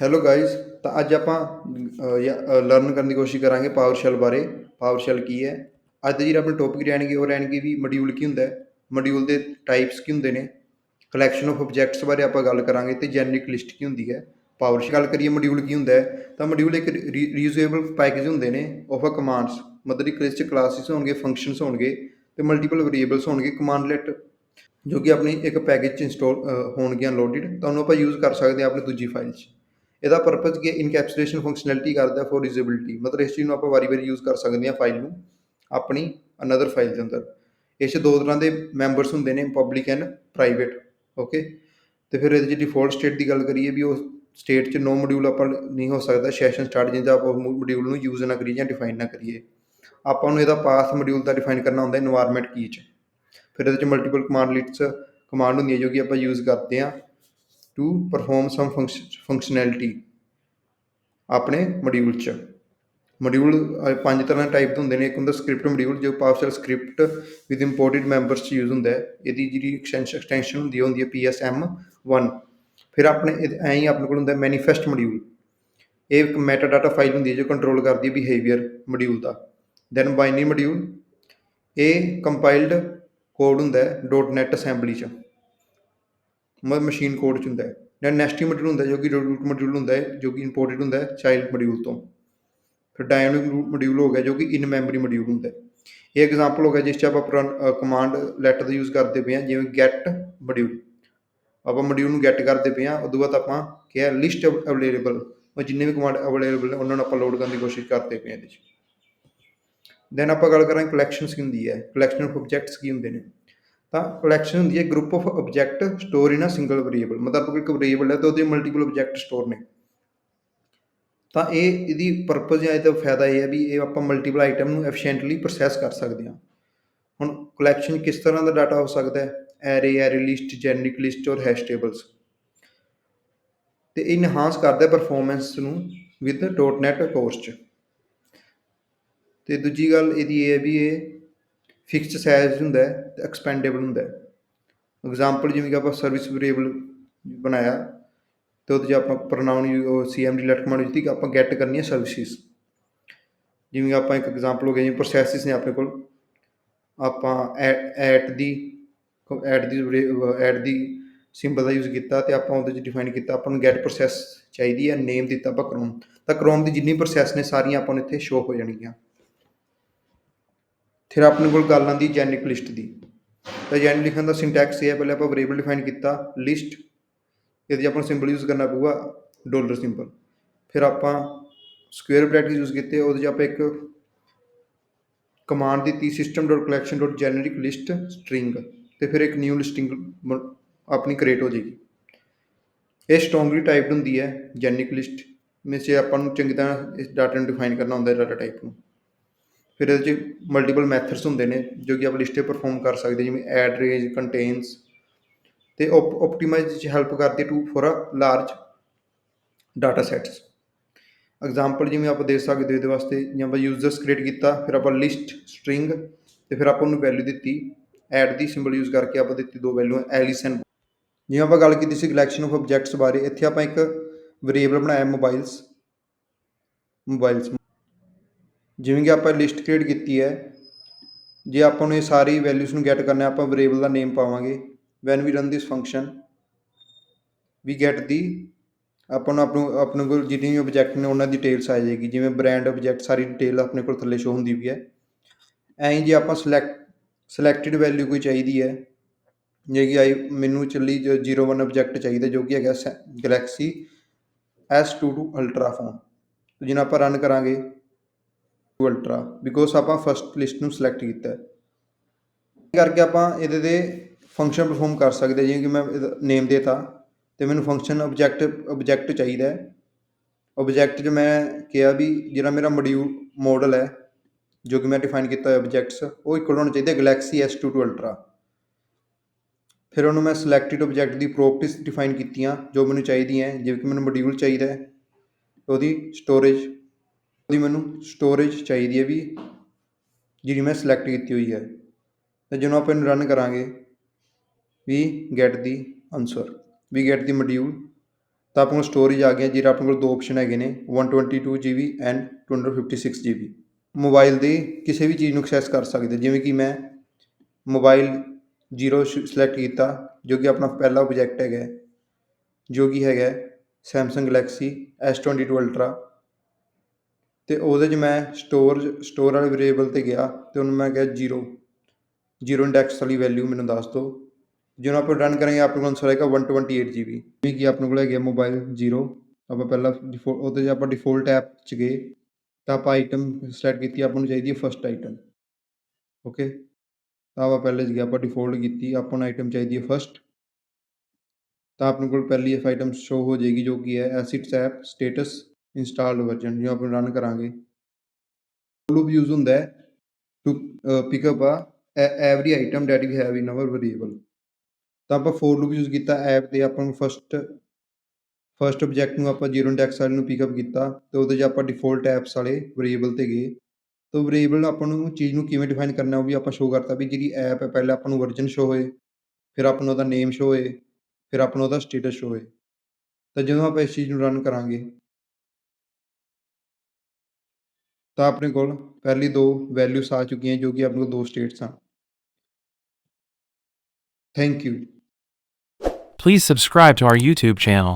Hello guys ਤਾਂ ਅੱਜ ਆਪਾਂ ਲਰਨ ਕਰਨ ਦੀ ਕੋਸ਼ਿਸ਼ ਕਰਾਂਗੇ ਪਾਵਰਸ਼ੈਲ ਬਾਰੇ। ਪਾਵਰਸ਼ੈਲ ਕੀ ਹੈ? ਅੱਜ ਦੇ ਜਿਹੜੇ ਆਪਣੇ ਟੌਪਿਕ ਰਹਿਣਗੇ ਉਹ ਰਹਿਣਗੇ ਵੀ ਮੋਡਿਊਲ ਕੀ ਹੁੰਦਾ ਹੈ ਮੋਡਿਊਲ ਦੇ ਟਾਈਪਸ ਕੀ ਹੁੰਦੇ ਨੇ ਕਲੈਕਸ਼ਨ ਆਫ ਆਬਜੈਕਟਸ ਬਾਰੇ ਆਪਾਂ ਗੱਲ ਕਰਾਂਗੇ ਤੇ ਜੈਨਰਿਕ ਲਿਸਟ ਕੀ ਹੁੰਦੀ ਹੈ। ਪਾਵਰ ਪਾਵਰਸ਼ੈਲ ਗੱਲ ਕਰੀਏ ਮੋਡਿਊਲ ਕੀ ਹੁੰਦਾ ਹੈ, ਤਾਂ ਮੋਡਿਊਲ ਇੱਕ ਰੀਯੂਜ਼ੇਬਲ ਪੈਕੇਜ ਹੁੰਦੇ ਨੇ ਆਫ ਅ ਕਮਾਂਡਸ ਮਤਲਬ ਇੱਕ ਲਿਸਟ ਕਲਾਸਿਸ ਹੋਣਗੇ ਫੰਕਸ਼ਨਸ ਹੋਣਗੇ ਤੇ ਮਲਟੀਪਲ ਵੇਰੀਏਬਲਸ ਹੋਣਗੇ ਕਮਾਂਡਲੈਟ ਜੋ ਕਿ ਆਪਣੀ ਇੱਕ ਪੈਕੇਜ ਚ ਇੰਸਟਾਲ ਹੋਣਗੀਆਂ ਲੋਡਡ ਤਾਂ ਉਹਨੂੰ ਆਪਾਂ ਯੂਜ਼ ਕਰ ਸਕਦੇ ਹਾਂ ਆਪਣੀ ਦੂਜੀ ਫਾਈਲ 'ਚ। ਇਹਦਾ ਪਰਪਸ ਕੀ ਇਨਕੈਪਸੂਲੇਸ਼ਨ ਫੰਕਸ਼ਨੈਲਿਟੀ ਕਰਦਾ ਫੋਰ ਰੀਜ਼ੇਬਿਲਟੀ ਮਤਲਬ ਇਸ ਚੀਜ਼ ਨੂੰ ਆਪਾਂ ਵਾਰੀ-ਵਾਰੀ ਯੂਜ਼ ਕਰ ਸਕਦੇ ਹਾਂ ਫਾਈਲ ਨੂੰ, ਆਪਣੀ ਅਨਦਰ ਫਾਈਲ ਦੇ ਅੰਦਰ। ਇਸ ਚ ਦੋ ਤਰ੍ਹਾਂ ਦੇ ਮੈਂਬਰਸ ਹੁੰਦੇ ਨੇ ਪਬਲਿਕ ਐਂਡ ਪ੍ਰਾਈਵੇਟ ਓਕੇ ਤੇ ਫਿਰ ਇਹਦੇ ਚ ਡਿਫਾਲਟ ਸਟੇਟ ਦੀ ਗੱਲ ਕਰੀਏ ਵੀ ਉਹ ਸਟੇਟ ਚ ਨੋ ਮੋਡਿਊਲ ਆਪਾਂ ਨਹੀਂ ਹੋ ਸਕਦਾ ਸੈਸ਼ਨ ਸਟਾਰਟ ਜਿੰਦਾ ਆਪਾਂ ਮੋਡਿਊਲ ਨੂੰ ਯੂਜ਼ ਨਾ ਕਰੀਏ ਜਾਂ ਡਿਫਾਈਨ ਨਾ ਕਰੀਏ। ਆਪਾਂ ਨੂੰ ਇਹਦਾ ਪਾਸ ਮੋਡਿਊਲ ਦਾ ਡਿਫਾਈਨ ਕਰਨਾ ਹੁੰਦਾ এনवायरमेंट ਕੀ ਚ। ਫਿਰ ਇਹਦੇ ਚ ਮਲਟੀਪਲ ਕਮਾਂਡ ਲਿਸਟਸ ਕਮਾਂਡ ਹੁੰਦੀ ਹੈ ਜੋ ਕਿ ਆਪਾਂ ਯੂਜ਼ ਕਰਦੇ ਆ ਹਾਂ ਟੂ ਪਰਫਾਰਮ ਸਮ ਫੰਕਸ਼ਨੈਲਿਟੀ ਆਪਣੇ ਮੋਡਿਊਲ 'ਚ। ਮੋਡਿਊਲ ਪੰਜ ਤਰ੍ਹਾਂ ਦੇ ਟਾਈਪ ਦੇ ਹੁੰਦੇ ਨੇ। ਇੱਕ ਹੁੰਦਾ ਸਕ੍ਰਿਪਟ ਮੋਡਿਊਲ ਜੋ PowerShell script with imported members 'ਚ ਯੂਜ਼ ਹੁੰਦਾ ਹੈ। ਇਹਦੀ ਜਿਹੜੀ ਐਕਸਟੈਂਸ਼ਨ ਐਕਸਟੈਂਸ਼ਨ ਹੁੰਦੀ ਹੈ, ਉਹ ਹੁੰਦੀ ਹੈ PSM1 ਫਿਰ ਆਪਣੇ ਇਹਦੇ- ਐਂ ਹੀ ਆਪਣੇ ਕੋਲ ਹੁੰਦਾ ਮੈਨੀਫੈਸਟ ਮੋਡਿਊਲ ਇਹ ਇੱਕ ਮੈਟਾਡਾਟਾ ਫਾਈਲ ਹੁੰਦੀ ਹੈ, ਜੋ ਕੰਟਰੋਲ ਕਰਦੀ ਹੈ ਬਿਹੇਵੀਅਰ ਮੋਡਿਊਲ ਦਾ। ਦੈਨ ਬਾਈਨਰੀ ਮੋਡਿਊਲ ਇਹ ਕੰਪਾਈਲਡ ਕੋਡ ਹੁੰਦਾ ਹੈ .NET ਅਸੈਂਬਲੀ 'ਚ। ਮਸ਼ੀਨ ਕੋਡ 'ਚ ਹੁੰਦਾ ਹੈ। ਦੈਨ ਨੈਸਟੀ ਮੋਡਿਊਲ ਹੁੰਦਾ ਜੋ ਕਿ ਰੂਟ ਮੋਡਿਊਲ ਹੁੰਦਾ ਹੈ, ਜੋ ਕਿ ਇੰਪੋਰਟਡ ਹੁੰਦਾ ਹੈ ਚਾਈਲਡ ਮੋਡਿਊਲ ਤੋਂ। ਫਿਰ ਡਾਇਨਾਮਿਕ ਮੋਡਿਊਲ ਹੋ ਗਿਆ, ਜੋ ਕਿ ਇਨ ਮੈਮਰੀ ਮੋਡਿਊਲ ਹੁੰਦਾ ਹੈ। ਇਹ ਐਗਜ਼ਾਮਪਲ ਹੋ ਗਿਆ ਜਿਸ 'ਚ ਆਪਾਂ ਕਮਾਂਡ ਲੈਟਰ ਦਾ ਯੂਜ਼ ਕਰਦੇ ਪਏ ਹਾਂ, ਜਿਵੇਂ ਗੈਟ ਮੋਡਿਊਲ ਆਪਾਂ ਮੋਡਿਊਲ ਨੂੰ ਗੈਟ ਕਰਦੇ ਪਏ ਹਾਂ ਉਦੋਂ ਬਾਅਦ ਆਪਾਂ ਕਿਹਾ ਲਿਸਟ ਅਵੇਲੇਬਲ ਉਹ ਜਿੰਨੇ ਵੀ ਕਮਾਂਡ ਅਵੇਲੇਬਲ ਨੇ, ਉਹਨਾਂ ਨੂੰ ਆਪਾਂ ਲੋਡ ਕਰਨ ਦੀ ਕੋਸ਼ਿਸ਼ ਕਰਦੇ ਪਏ ਹਾਂ ਇਹਦੇ 'ਚ। ਦੈਨ ਆਪਾਂ ਗੱਲ ਕਰਾਂਗੇ ਕਲੈਕਸ਼ਨਸ ਕੀ ਹੁੰਦੀ ਹੈ। ਕਲੈਕਸ਼ਨ ਆਫ ਆਬਜੈਕਟਸ ਕੀ ਹੁੰਦੇ ਨੇ? ਤਾਂ ਕਲੈਕਸ਼ਨ ਹੁੰਦੀ ਹੈ group of object store in a single variable ਮਤਲਬ ਕੋਈ ਇੱਕ ਵੇਰੀਏਬਲ ਹੈ ਤੇ ਉਹਦੇ ਮਲਟੀਪਲ ਆਬਜੈਕਟ ਸਟੋਰ ਨੇ। ਤਾਂ ਇਹ ਇਹਦੀ ਪਰਪਸ ਜਾਂ ਇਹਦਾ ਫਾਇਦਾ ਇਹ ਹੈ ਵੀ ਇਹ ਆਪਾਂ ਮਲਟੀਪਲ ਆਈਟਮ ਨੂੰ ਐਫੀਸ਼ੀਐਂਟਲੀ ਪ੍ਰੋਸੈਸ ਕਰ ਸਕਦੇ ਹਾਂ। ਹੁਣ ਕਲੈਕਸ਼ਨ ਕਿਸ ਤਰ੍ਹਾਂ ਦਾ ਡਾਟਾ ਹੋ ਸਕਦਾ ਹੈ? Array array list generic list ਔਰ ਹੈਸ਼ ਟੇਬਲਸ ਤੇ ਇਹ ਇਨਹਾਂਸ ਕਰਦਾ ਪਰਫਾਰਮੈਂਸ ਨੂੰ ਵਿਦ .NET ਕੋਰਸ ਚ। ਤੇ ਦੂਜੀ ਗੱਲ ਇਹਦੀ ਇਹ ਹੈ ਵੀ ਇਹ ਫਿਕਸਡ ਸਾਈਜ਼ ਹੁੰਦਾ ਹੈ ਤੇ ਐਕਸਪੈਂਡੇਬਲ ਹੁੰਦਾ ਹੈ। ਐਗਜ਼ਾਮਪਲ ਜਿਵੇਂ ਕਿ ਆਪਾਂ ਸਰਵਿਸ ਵੇਰੀਏਬਲ ਬਣਾਇਆ ਤੇ ਉਹਦੇ 'ਚ ਆਪਾਂ ਪ੍ਰੋਨਾਉਨ ਸੀਐਮਡੀ ਲੈਟ ਕਮਾਂਡ ਦਿੱਤੀ ਕਿ ਆਪਾਂ ਗੈਟ ਕਰਨੀ ਹੈ ਸਰਵਿਸਿਸ ਜਿਵੇਂ ਕਿ ਆਪਾਂ ਇੱਕ ਐਗਜ਼ਾਮਪਲ ਹੋ ਗਿਆ, ਜਿਵੇਂ ਪ੍ਰੋਸੈਸਿਸ ਨੇ ਆਪਣੇ ਕੋਲ। ਆਪਾਂ at the at the at the symbol the use ਕੀਤਾ ਤੇ ਆਪਾਂ ਉਹਦੇ 'ਚ ਡਿਫਾਈਨ ਕੀਤਾ, ਆਪਾਂ ਨੂੰ ਗੈਟ ਪ੍ਰੋਸੈਸ ਚਾਹੀਦੀ ਹੈ ਨੇਮ ਦਿੱਤਾ ਆਪਾਂ ਕ੍ਰੋਮ ਤਾਂ ਕ੍ਰੋਮ ਦੀ ਜਿੰਨੀ ਪ੍ਰੋਸੈਸ ਨੇ ਸਾਰੀਆਂ ਆਪਾਂ ਨੂੰ ਇੱਥੇ ਸ਼ੋ ਹੋ ਜਾਣਗੀਆਂ। ਫਿਰ ਆਪਣੇ ਕੋਲ ਗੱਲ ਆਉਂਦੀ ਜੈਨਿਕ ਲਿਸਟ ਦੀ। ਤਾਂ ਜੈਨਿਕ ਲਿਖਣ ਦਾ ਸਿੰਟੈਕਸ ਇਹ ਹੈ, ਪਹਿਲੇ ਆਪਾਂ ਵੇਰੀਏਬਲ ਡਿਫਾਈਨ ਕੀਤਾ ਲਿਸਟ ਇਹਦੇ ਆਪਾਂ ਨੂੰ ਸਿੰਬਲ ਯੂਜ਼ ਕਰਨਾ ਪਊਗਾ ਡਾਲਰ ਸਿੰਬਲ ਫਿਰ ਆਪਾਂ ਸਕੁਅਰ ਬ੍ਰੈਕਟ ਯੂਜ਼ ਕੀਤੇ, ਉਹਦੇ 'ਚ ਆਪਾਂ ਇੱਕ ਕਮਾਂਡ ਦਿੱਤੀ system.collection.generic list string ਤੇ ਫਿਰ ਇੱਕ ਨਿਊ ਲਿਸਟਿੰਗ ਆਪਣੀ ਕ੍ਰੀਏਟ ਹੋ ਜਾਏਗੀ। ਇਹ ਸਟਰੋਂਗਲੀ ਟਾਈਪਡ ਹੁੰਦੀ ਹੈ ਜੈਨਿਕ ਲਿਸਟ ਵਿੱਚ ਆਪਾਂ ਨੂੰ ਚੰਗੀ ਤਰ੍ਹਾਂ ਇਸ ਡਾਟਾ ਨੂੰ ਡਿਫਾਈਨ ਕਰਨਾ ਹੁੰਦਾ ਹੈ ਡਾਟਾ ਟਾਈਪ ਨੂੰ। ਫਿਰ ਇਹਦੇ 'ਚ ਮਲਟੀਪਲ ਮੈਥਡਸ ਹੁੰਦੇ ਨੇ, ਜੋ ਕਿ ਆਪਾਂ ਲਿਸਟੇ ਪਰਫਾਰਮ ਕਰ ਸਕਦੇ ਜਿਵੇਂ ਐਡ ਰੇਂਜ ਕੰਟੇਨਸ ਤੇ ਆਪਟੀਮਾਈਜ਼ ਚ ਹੈਲਪ ਕਰਦੀ to for a large data sets example ਜਿਵੇਂ ਆਪਾਂ ਦੇ ਸਕਦੇ ਹੋ ਇਹਦੇ ਵਾਸਤੇ, ਜਾਂ ਆਪਾਂ ਯੂਜ਼ਰਸ ਕ੍ਰੀਏਟ ਕੀਤਾ, ਫਿਰ ਆਪਾਂ ਲਿਸਟ ਸਟ੍ਰਿੰਗ ਤੇ ਫਿਰ ਆਪਾਂ ਉਹਨੂੰ ਵੈਲਿਊ ਦਿੱਤੀ ਐਡ ਦੀ ਸਿੰਬਲ ਯੂਜ਼ ਕਰਕੇ ਆਪਾਂ ਦਿੱਤੀ ਦੋ ਵੈਲਿਊ ਐਲਿਸ ਐਂਡ ਜਿਵੇਂ ਆਪਾਂ ਗੱਲ ਕੀਤੀ ਸੀ ਕਲੈਕਸ਼ਨ ਆਫ ਆਬਜੈਕਟਸ ਬਾਰੇ, ਇੱਥੇ ਆਪਾਂ ਇੱਕ ਵੇਰੀਏਬਲ ਬਣਾਇਆ ਮੋਬਾਈਲਸ ਮੋਬਾਈਲਸ ਜਿਵੇਂ ਕਿ ਆਪਾਂ ਲਿਸਟ ਕ੍ਰੀਏਟ ਕੀਤੀ ਹੈ, ਜੇ ਆਪਾਂ ਨੂੰ ਇਹ ਸਾਰੀ ਵੈਲਿਊਜ਼ ਨੂੰ ਗੈਟ ਕਰਨਾ ਆਪਾਂ ਵੇਰੀਏਬਲ ਦਾ ਨੇਮ ਪਾਵਾਂਗੇ when we run this function we get the ਆਪਾਂ ਨੂੰ ਆਪਣੂ, ਆਪਣੇ ਕੋਲ ਜਿੰਨੀ ਵੀ ਆਬਜੈਕਟ ਨੇ ਉਹਨਾਂ ਦੀ ਡਿਟੇਲਸ ਆ ਜਾਏਗੀ, ਜਿਵੇਂ ਬ੍ਰਾਂਡ ਆਬਜੈਕਟ ਸਾਰੀ ਡਿਟੇਲ ਆਪਣੇ ਕੋਲ ਥੱਲੇ ਸ਼ੋ ਹੁੰਦੀ ਵੀ ਹੈ। ਐਂ ਜੇ ਆਪਾਂ ਸਿਲੈਕਟ ਸਿਲੈਕਟਡ ਵੈਲਿਊ ਕੋਈ ਚਾਹੀਦੀ ਹੈ, ਜੇ ਕਿ ਆਈ, ਮੈਨੂੰ ਚੱਲੀ 01 ਆਬਜੈਕਟ ਚਾਹੀਦਾ ਜੋ ਕਿ ਹੈਗਾ ਗੈਲੈਕਸੀ S22 ਅਲਟਰਾ ਫੋਨ ਜਿਹਨਾਂ ਆਪਾਂ ਰਨ ਕਰਾਂਗੇ ਅਲਟਰਾ ਬਿਕੋਜ਼ ਆਪਾਂ ਫਸਟ ਲਿਸਟ ਨੂੰ ਸਿਲੈਕਟ ਕੀਤਾ ਹੈ। ਕਰਕੇ ਆਪਾਂ ਇਹਦੇ ਦੇ ਫੰਕਸ਼ਨ ਪਰਫਾਰਮ ਕਰ ਸਕਦੇ ਜਿਵੇਂ ਕਿ ਮੈਂ ਨੇਮ ਦੇਤਾ, ਤੇ ਮੈਨੂੰ ਫੰਕਸ਼ਨ ਆਬਜੈਕਟ ਆਬਜੈਕਟ ਚਾਹੀਦਾ ਹੈ। ਆਬਜੈਕਟ 'ਚ ਮੈਂ ਕਿਹਾ ਵੀ ਜਿਹੜਾ ਮੇਰਾ ਮੋਡਿਊਲ ਮੋਡਲ ਹੈ, ਜੋ ਕਿ ਮੈਂ ਡਿਫਾਈਨ ਕੀਤਾ ਹੋਇਆ ਆਬਜੈਕਟਸ ਉਹ ਇਕੁਅਲ ਹੋਣਾ ਚਾਹੀਦਾ ਗੈਲੈਕਸੀ S22 ਅਲਟਰਾ ਫਿਰ ਉਹਨੂੰ ਮੈਂ ਸਿਲੈਕਟਡ ਆਬਜੈਕਟ ਦੀ ਪ੍ਰੋਪਰਟੀਜ਼ ਡਿਫਾਈਨ ਕੀਤੀਆਂ, ਜੋ ਮੈਨੂੰ ਚਾਹੀਦੀਆਂ ਜਿਵੇਂ ਕਿ ਮੈਨੂੰ ਮੋਡਿਊਲ ਚਾਹੀਦਾ ਹੈ, ਉਹਦੀ ਸਟੋਰੇਜ ਉਹਦੀ ਮੈਨੂੰ ਸਟੋਰੇਜ ਚਾਹੀਦੀ ਹੈ ਵੀ ਜਿਹੜੀ ਮੈਂ ਸਿਲੈਕਟ ਕੀਤੀ ਹੋਈ ਹੈ। ਤੇ ਜਦੋਂ ਆਪਾਂ ਇਹਨੂੰ ਰਨ ਕਰਾਂਗੇ we get the answer we get the module ਤਾਂ ਆਪਣੇ ਕੋਲ ਸਟੋਰੇਜ ਆ ਗਿਆ, ਜਿਹੜਾ ਆਪਣੇ ਕੋਲ ਦੋ ਆਪਸ਼ਨ ਹੈਗੇ ਨੇ 122 GB ਐਂਡ 256 GB ਮੋਬਾਈਲ ਦੇ ਕਿਸੇ ਵੀ ਚੀਜ਼ ਨੂੰ ਐਕਸੈਸ ਕਰ ਸਕਦੇ, ਜਿਵੇਂ ਕਿ ਮੈਂ ਮੋਬਾਈਲ ਜ਼ੀਰੋ ਸਿਲੈਕਟ ਕੀਤਾ, ਜੋ ਕਿ ਆਪਣਾ ਪਹਿਲਾ ਪ੍ਰੋਜੈਕਟ ਹੈਗਾ, ਜੋ ਕਿ ਹੈਗਾ ਸੈਮਸੰਗ ਗਲੈਕਸੀ S22 ਅਲਟਰਾ ਅਤੇ ਉਹਦੇ 'ਚ ਮੈਂ ਸਟੋਰ ਸਟੋਰ ਵਾਲੇ ਵੇਰੀਏਬਲ ਤੇ ਗਿਆ ਅਤੇ ਉਹਨੂੰ ਮੈਂ ਕਿਹਾ ਜ਼ੀਰੋ ਜ਼ੀਰੋ ਇੰਡੈਕਸ ਵਾਲੀ ਵੈਲਿਊ ਮੈਨੂੰ ਦੱਸ ਦਿਓ ਜਦੋਂ ਆਪਾਂ ਰਨ ਕਰਾਂਗੇ, ਆਪਣੇ ਕੋਲ ਆਨਸਰ ਆਏਗਾ 128 GB ਜਿਵੇਂ ਕਿ ਆਪਣੇ ਕੋਲ ਹੈਗਾ ਮੋਬਾਈਲ ਜ਼ੀਰੋ ਆਪਾਂ ਪਹਿਲਾਂ ਡਿਫੋਲਟ ਉਹਦੇ 'ਚ ਆਪਾਂ ਡਿਫੋਲਟ ਐਪ 'ਚ ਗਏ, ਤਾਂ ਆਪਾਂ ਆਈਟਮ ਸੈਲੈਕਟ ਕੀਤੀ, ਆਪਾਂ ਨੂੰ ਚਾਹੀਦੀ ਹੈ ਫਸਟ ਆਈਟਮ ਓਕੇ ਤਾਂ ਆਪਾਂ ਪਹਿਲੇ 'ਚ ਗਿਆ ਆਪਾਂ ਡਿਫੋਲਟ ਕੀਤੀ, ਆਪਾਂ ਨੂੰ ਆਈਟਮ ਚਾਹੀਦੀ ਹੈ ਫਸਟ ਤਾਂ ਆਪਣੇ ਕੋਲ ਪਹਿਲੀ ਆਈਟਮ ਸ਼ੋ ਹੋ ਜਾਏਗੀ, ਜੋ ਕਿ ਹੈ ਐਸਿਡਸ ਐਪ ਸਟੇਟਸ ਇੰਸਟਾਲਡ ਵਰਜਨ ਜੋ ਆਪਾਂ ਰਨ ਕਰਾਂਗੇ। ਲੂਪ ਯੂਜ਼ ਹੁੰਦਾ ਹੈ। To pick up a every item that we have in our variable ਤਾਂ ਆਪਾਂ ਫੋਰ ਲੂਪ ਯੂਜ਼ ਕੀਤਾ ਐਪ ਤੇ, ਆਪਾਂ ਨੂੰ ਫਸਟ ਫਸਟ ਆਬਜੈਕਟ ਨੂੰ ਆਪਾਂ ਜ਼ੀਰੋ ਇੰਡੈਕਸ ਵਾਲੇ ਨੂੰ ਪਿਕਅਪ ਕੀਤਾ। ਤੇ ਉਹਦੇ 'ਚ ਆਪਾਂ ਡਿਫੋਲਟ ਐਪਸ ਵਾਲੇ ਵੇਰੀਏਬਲ ਤੇ ਗਏ। ਤਾਂ ਵੇਰੀਏਬਲ ਆਪਾਂ ਨੂੰ ਚੀਜ਼ ਨੂੰ ਕਿਵੇਂ ਡਿਫਾਈਨ ਕਰਨਾ, ਉਹ ਵੀ ਆਪਾਂ ਸ਼ੋਅ ਕਰਤਾ ਵੀ ਜਿਹੜੀ ਐਪ ਹੈ, ਪਹਿਲਾਂ ਆਪਾਂ ਨੂੰ ਵਰਜਨ ਸ਼ੋ ਹੋਏ। ਫਿਰ ਆਪਾਂ ਨੂੰ ਉਹਦਾ ਨੇਮ ਸ਼ੋ ਹੋਏ। ਫਿਰ ਆਪਾਂ ਨੂੰ ਉਹਦਾ ਸਟੇਟਸ ਸ਼ੋ ਹੋਏ। ਤਾਂ ਜਦੋਂ ਆਪਾਂ ਇਸ ਚੀਜ਼ ਨੂੰ ਰਨ ਕਰਾਂਗੇ ਤਾਂ ਆਪਣੇ ਕੋਲ ਪਹਿਲੀ ਦੋ ਵੈਲਿਊਸ ਆ ਚੁੱਕੀਆਂ ਜੋ ਕਿ ਆਪਣੇ ਕੋਲ ਦੋ ਸਟੇਟਸ ਹਨ thank you Please subscribe to our YouTube channel.